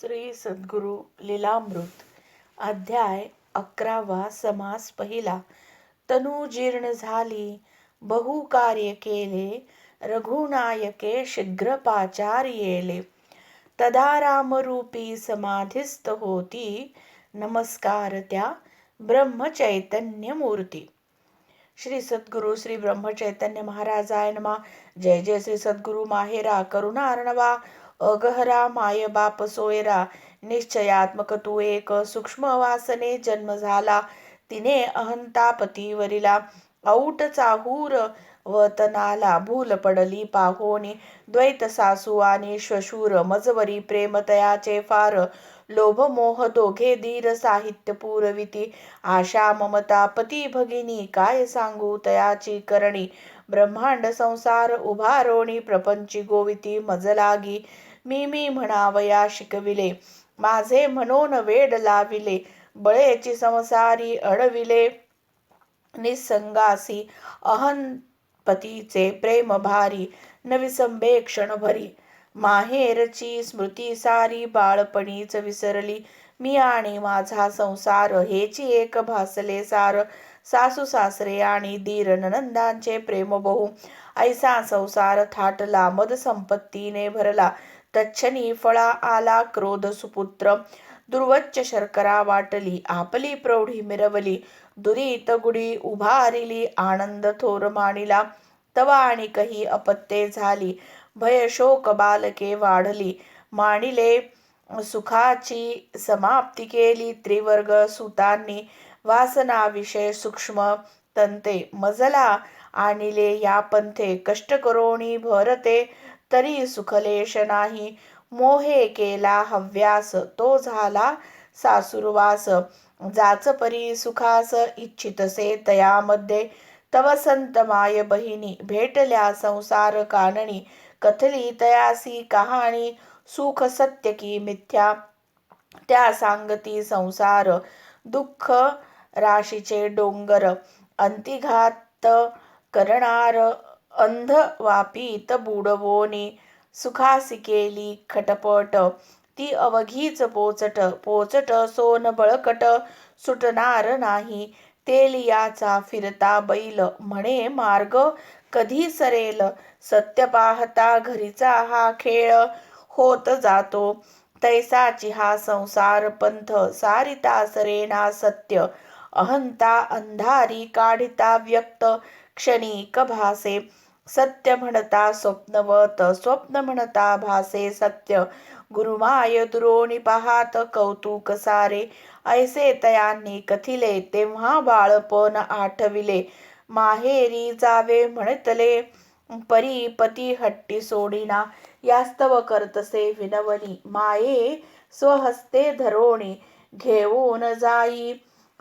श्री सद्गुरु लिलामृत अध्याय अकरावा समास पहिला. तनु जीर्ण झाली बहु कार्य केले रघुनायके शीघ्र पाचार येले. तदा रामरूपी समाधिस्थ होती नमस्कार त्या ब्रह्मचैतन्य मूर्ती श्री सद्गुरु श्री ब्रह्मचैतन्य महाराजाय नमा. जय जय श्री सद्गुरु माहेरा करुणा अर्णवा अगहरा माय बाप सोयरा निश्चयात्मक तू एक सूक्ष्म वासने जन्म झाला. तिने अहंतापतीवरिला औट चाहूर वतनाला भूल पडली पाहोनी. द्वैत सासू आणि श्वशूर मजवरी प्रेम तयाचे फार लोभ मोह दोघे धीर साहित्य पुरविती आशा ममता पती भगिनी काय सांगू तयाची करणी. ब्रह्मांड संसार उभारोणी प्रपंची गोविती मजलागी. मी मी म्हणावया शिकविले. माझे म्हणून वेड लाविले. बळेची संसारी अडविले. निसंगासी अहंपतीचे प्रेम भारी. नविसंबे क्षण भरी माहेरची स्मृती सारी बाळपणीच विसरली. मी आणि माझा संसार हेची एक भासले सार. सासू सासरे आणि दीर ननंदांचे प्रेम बहु. ऐसा संसार थाटला मद संपत्तीने भरला. तच्छनी फळा आला क्रोध सुपुत्र. दुर्वच्च शर्करा वाटली आपली प्रौढी मिरवली. दुरीत गुडी उभारिली आनंद थोर मानिला. तवा आणि कही अपत्ये झाली भय शोक बालके वाढली. मानिले सुखाची समाप्ती केली त्रिवर्ग सुतांनी. वासना विषय सूक्ष्म तंते मजला आणिले या पंथे. कष्ट करोणी भरते तरी सुखलेश नाही. मोहे केला हव्यास तो झाला सासुरवास. जाच परी सुखास इच्छितसे तयामध्ये. तव संत माय बहिणी भेटल्या संसार कानणी. कथली तयासी कहाणी सुख सत्य की मिथ्या. त्या सांगती संसार दुःख राशीचे डोंगर. अंतिघात करणार अंध वापीत बुडवोनी सुखासी केली खटपट ती अवघीच पोचट पोचट सोन बळकट सुटणार नाही तेलियाचा फिरता बैल म्हणे मार्ग कधी सरेल सत्य पाहता घरीचा हा खेळ होत जातो तैसाची हा संसार पंथ सारिता सरेना सत्य अहंता अंधारी काढिता व्यक्त क्षणिक भासे सत्य म्हणता स्वप्नवत स्वप्न म्हणता भासे सत्य. गुरुमाय दुरोणी पाहात कौतुक सारे. ऐसे तयांनी कथिले तेव्हा बाळपण आठविले. माहेरी जावे म्हणतले परी पती हट्टी सोडिना. यास्तव करतसे विनवणी माये स्वहस्ते धरोणी. घेऊन जाई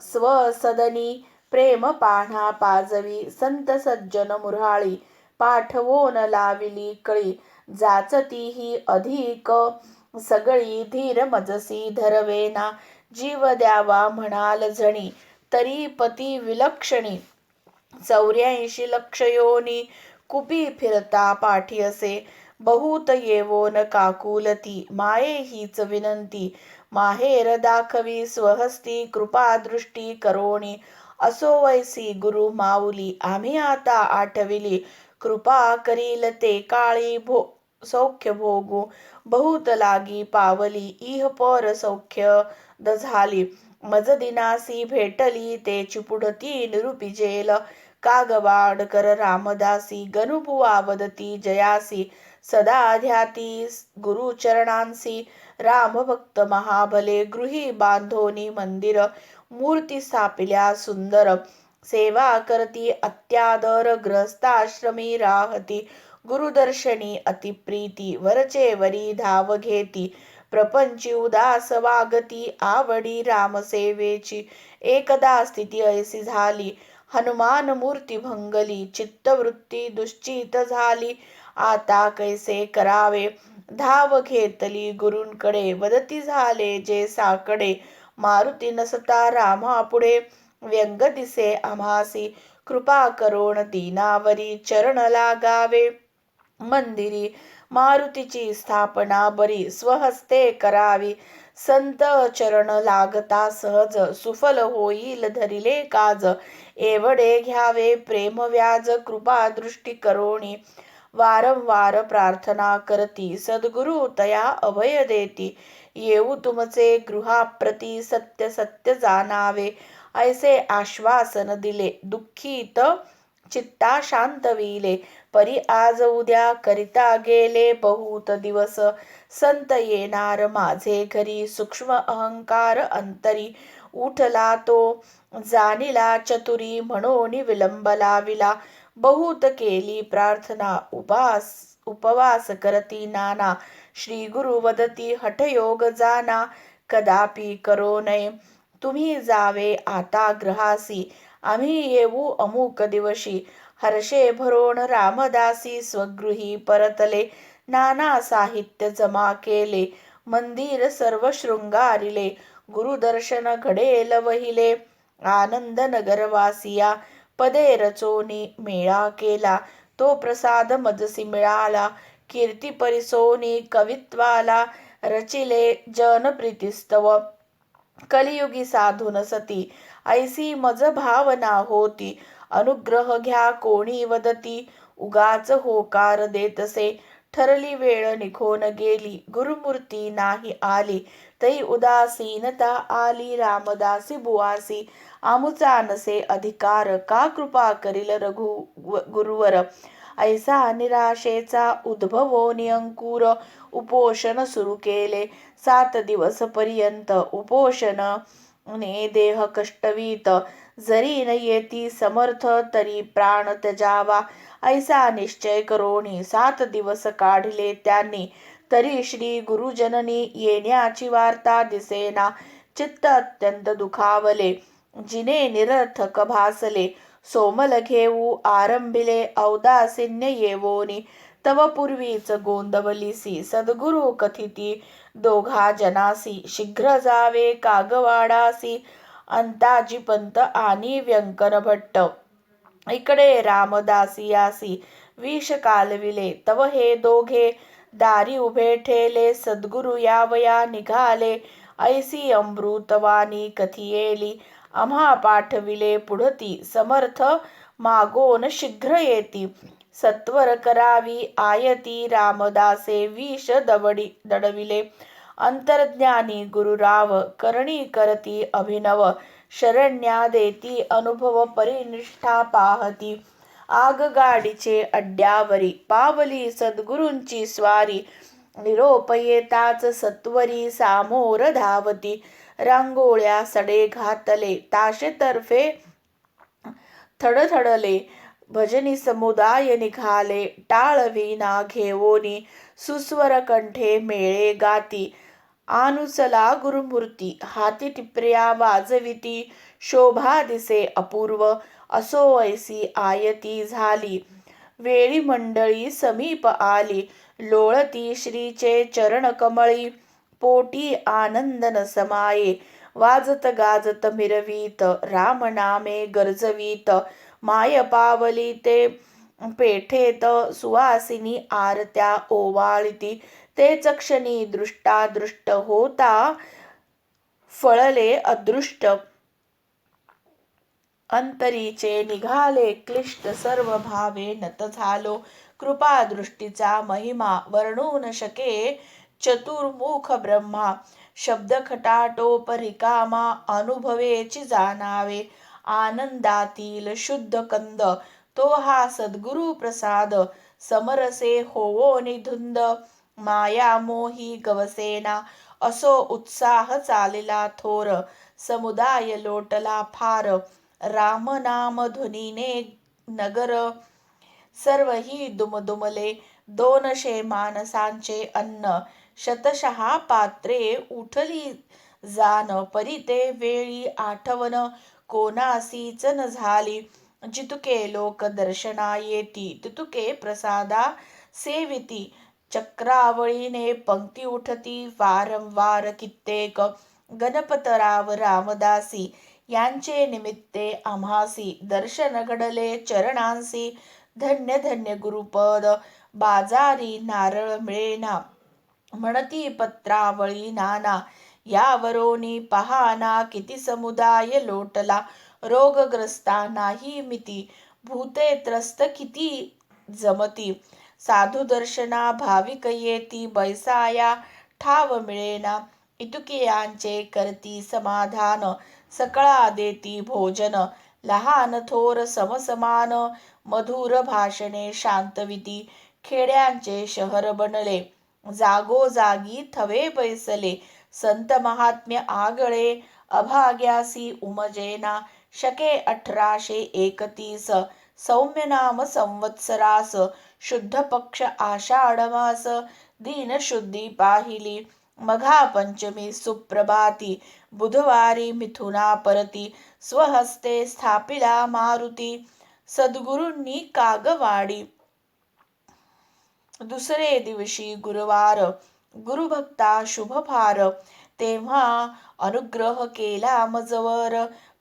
स्वसदनी प्रेम पाढा पाजवी संत सज्जन मुराळी पाठवोन लाविली कळी. जाचती अधिक सगळी धीर मजसी धरवेना. जीव द्यावा म्हणाल झणी तरी पती विलक्षणी. चौऱ्याऐंशी लक्ष योनी कुपी फिरता पाठी असे. बहुत येवोन काकुलती माये हीच विनंती. माहेर दाखवी स्वहस्ती कृपा दृष्टी करोणी. असो वैसी गुरु माऊली आम्ही आता आठविली. कृपा करील ते काळी भो सौख्य भोगू. बहुत लागी पावली इह पर सौख्य द झाली. मज दिनासी भेटली ते चिपुडती निरुपिजेल कागवाड कर रामदासी गनुबुवा वदती जयासी. सदा ध्याती गुरुचरणांसी रामभक्त महाबले गृही बांधोनी मंदिर मूर्ती स्थापिल्या सुंदर. सेवा करती अत्यादर ग्रस्ताश्रमी राहती गुरुदर्शनी अतिप्रीती वरचे वरी धाव घेती. प्रपंची उदास वागती आवडी रामसेवेची एकदा स्थिती ऐसी झाली हनुमान मूर्ती भंगली चित्तवृत्ती दुश्चित झाली. आता कैसे करावे? धाव घेतली गुरूंकडे वदती झाले जे साकडे मारुती नसता रामापुढे व्यंग दिसे आम्हासी. कृपा करोण दीनावरी चरण लागावे. मंदिरी मारुतीची स्थापना बरी स्वहस्ते करावी. संत चरण लागता सहज सुफल होईल धरिले काज. एवढे घ्यावे प्रेम व्याज कृपा दृष्टी करोणी. वारंवार प्रार्थना करती. सद्गुरु तया अभय देती. येऊ तुमचे गृहाप्रती सत्य सत्य जाणावे. ऐसे आश्वासन दिले. दुःखीत चित्ता शांतविले परी आज उद्या करिता गेले बहुत दिवस. संत येणार माझे घरी. सूक्ष्म अहंकार अंतरी. उठला तो. जाणीला चतुरी. म्हणून विलंब लाविला. बहुत केली प्रार्थना उपास उपवास करती नाना श्री गुरु वदती हठयोग जाना कदापि करो नये तुम्ही जावे आता ग्रहासी आम्ही येऊ अमुक दिवशी हर्षे भरोण रामदासी स्वगृही परतले नाना साहित्य जमा केले मंदिर सर्व शृंगारिले गुरुदर्शन घडेल वहिले आनंद नगरवासिया पदे रचोनी मेळा केला. तो प्रसाद मजसी मिळाला कीर्ती परिसोनी कवित्वाला रचिले जनप्रीतिस्तव. कलियुगी साधून सती ऐसी मज भावना होती. अनुग्रह घ्या कोणी वदती उगाच होकार देतसे. ठरली वेळ निघून गेली गुरुमूर्ती नाही आली. तई उदासीनता आली रामदासी बुवासी. आमुचा नसे अधिकार का कृपा करील रघु गुरुवर? ऐसा निराशेचा उद्भवो नियंकुर उपोषण सुरू केले सात दिवस पर्यंत. उपोषण ने देह कष्टवीत जरी न येती समर्थ तरी प्राण त्यजावा ऐसा निश्चय करोणी सात दिवस काढले त्यांनी तरी श्री गुरुजननी येण्याची वार्ता दिसेना. चित्त अत्यंत दुखावले. जिने निरर्थक भासले सोमल घेऊ आरंभिले औदासिन्य येवोनी तव पूर्वीच गोंदवलीसी सद्गुरु कथिती दोघा जनासी शीघ्र जावे कागवाडासी अंताजी पंत आणि व्यंकर भट्ट इकडे रामदासियासी विष कालविले तव हे दोघे दारी उभे ठेले सद्गुरु यावया निघाले ऐसी अमृतवाणी कथियेली आम्हा पाठविले पुढती. समर्थ मागोन शीघ्र येती. सत्वर करावी आयती. रामदासे विष दवडी दडविले. अंतर्ज्ञानी गुरुराव करणी करती अभिनव. शरण्या देती अनुभव परिनिष्ठा पाहती. आगगाडीचे अड्ड्यावरी. पावली सद्गुरूंची स्वारी. निरोप येताच सत्वरी सामोर धावती. रांगोळ्या सडे घातले. ताशेतर्फे थडथडले. भजनी समुदाय निघाले. टाळविना घेवोनी. सुस्वर कंठे मेळे गाती. आनुचला गुरुमूर्ती. हाती टिपऱ्या वाजविती. शोभा दिसे अपूर्व. असो ऐसी आयती झाली. वेळी मंडळी समीप आली. लोळती श्रीचे चरण कमळी पोटी आनंदन समाये। वाजत गाजत मिरवीत रामनामे गरजवीत। माय पावली ते पेठेत सुवासिनी आरत्या ओवाळती। तेच क्षणी दृष्टादृष्ट होता फळले अदृष्ट। अंतरीचे निघाले क्लिष्ट सर्व भावे नत झालो। कृपा दृष्टीचा महिमा वर्णू शके। चतुर्मुख ब्रह्मा शब्द खटाटोप रिकामा अनुभवेची जाणावे. आनंदातील शुद्ध कंद तो हा सद्गुरु प्रसाद. समरसे होवो निधुंद माया मोही गवसेना. असो उत्साह चालिला थोर समुदाय लोटला फार. रामनाम ध्वनीने नगर सर्वही दुमदुमले. दोनशे माणसांचे अन्न शतशहा पात्रे उठली जान परिते वेळी आठवण कोणासीच न झाली? जितुके लोक दर्शना येती तितुके प्रसादा सेविती. चक्रावळीने पंक्ती उठती वारंवार कित्येक गणपतराव रामदासी यांचे निमित्ते आम्हासी. दर्शन घडले चरणांसी धन्य धन्य गुरुपद बाजारी नारळ मिळेना. म्हणती पत्रावळी नाना यावरोनी पहाना किती समुदाय लोटला रोगग्रस्ता नाही मिती भूते त्रस्त किती जमती. साधू दर्शना भाविक येती बैसाया ठाव मिळेना इतुकियांचे करती समाधान सकळा देती भोजन. लहान थोर समसमान मधुर भाषणे शांतविती खेड्यांचे शहर बनले. जागोजागी थवे बैसले. संत महात्म्य आगळे अभाग्यासी उमजेना शके अठराशे एकतीस. सौम्य नाम संवत्सरास शुद्ध पक्ष आषाढमास दीनशुद्धी पाहिली. मघा पंचमी सुप्रभाती बुधवारी मिथुना परती स्वहस्ते स्थापिला मारुती. सद्गुरूंनी कागवाडी. दुसरे दिवशी गुरुवार गुरुभक्ता शुभ फार तेव्हा अनुग्रह केला मजवर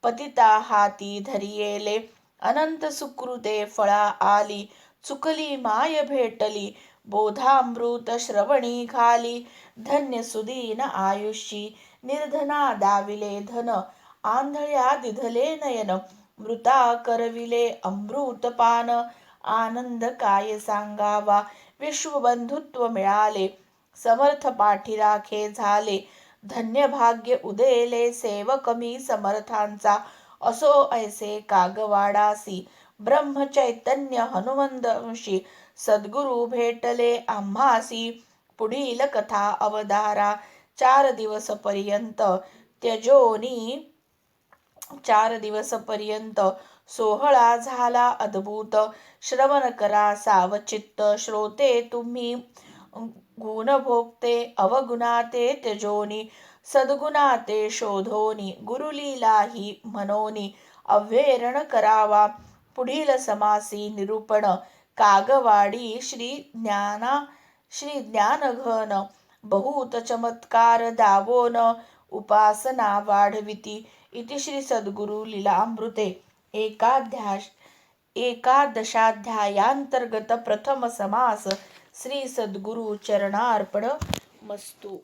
पतिता हाती धरियेले. अनंत सुकृते फळा आली चुकली माय भेटली बोधामृत श्रवणी खाली धन्य सुदीन आयुषी निर्धना दाविले धन आंधळ्या दिधले नयन मृता करविले अमृतपान आनंद काय सांगावा? विश्वबंधुत्व मिळाले. समर्थ पाठीराखे झाले. धन्य भाग्य उदेले सेवक मी समर्थांचा. असो ऐसे कागवाडासी. ब्रह्मचैतन्य हनुमंतशी. सद्गुरु भेटले आम्हासी. पुढील कथा अवधारा. चार दिवस पर्यंत. त्यजोनी. चार दिवस पर्यंत. सोहळा झाला अद्भुत. श्रवण करा सावचित्त श्रोते तुम्ही. गुणभोगते अवगुणाते त्यजोनी. सद्गुणाते शोधोनी. गुरुलीलाही मनोनी. अव्हेरण करावा. पुढील समासी निरूपण. कागवाडी श्री ज्ञाना श्री ज्ञानघन. बहुत चमत्कार दावोन. उपासना वाढविती. इति श्री सद्गुरु लीलामृते एकाध्याश एकादशाध्यायांतर्गत प्रथम समास श्री सद्गुरु चरणार्पण मस्तू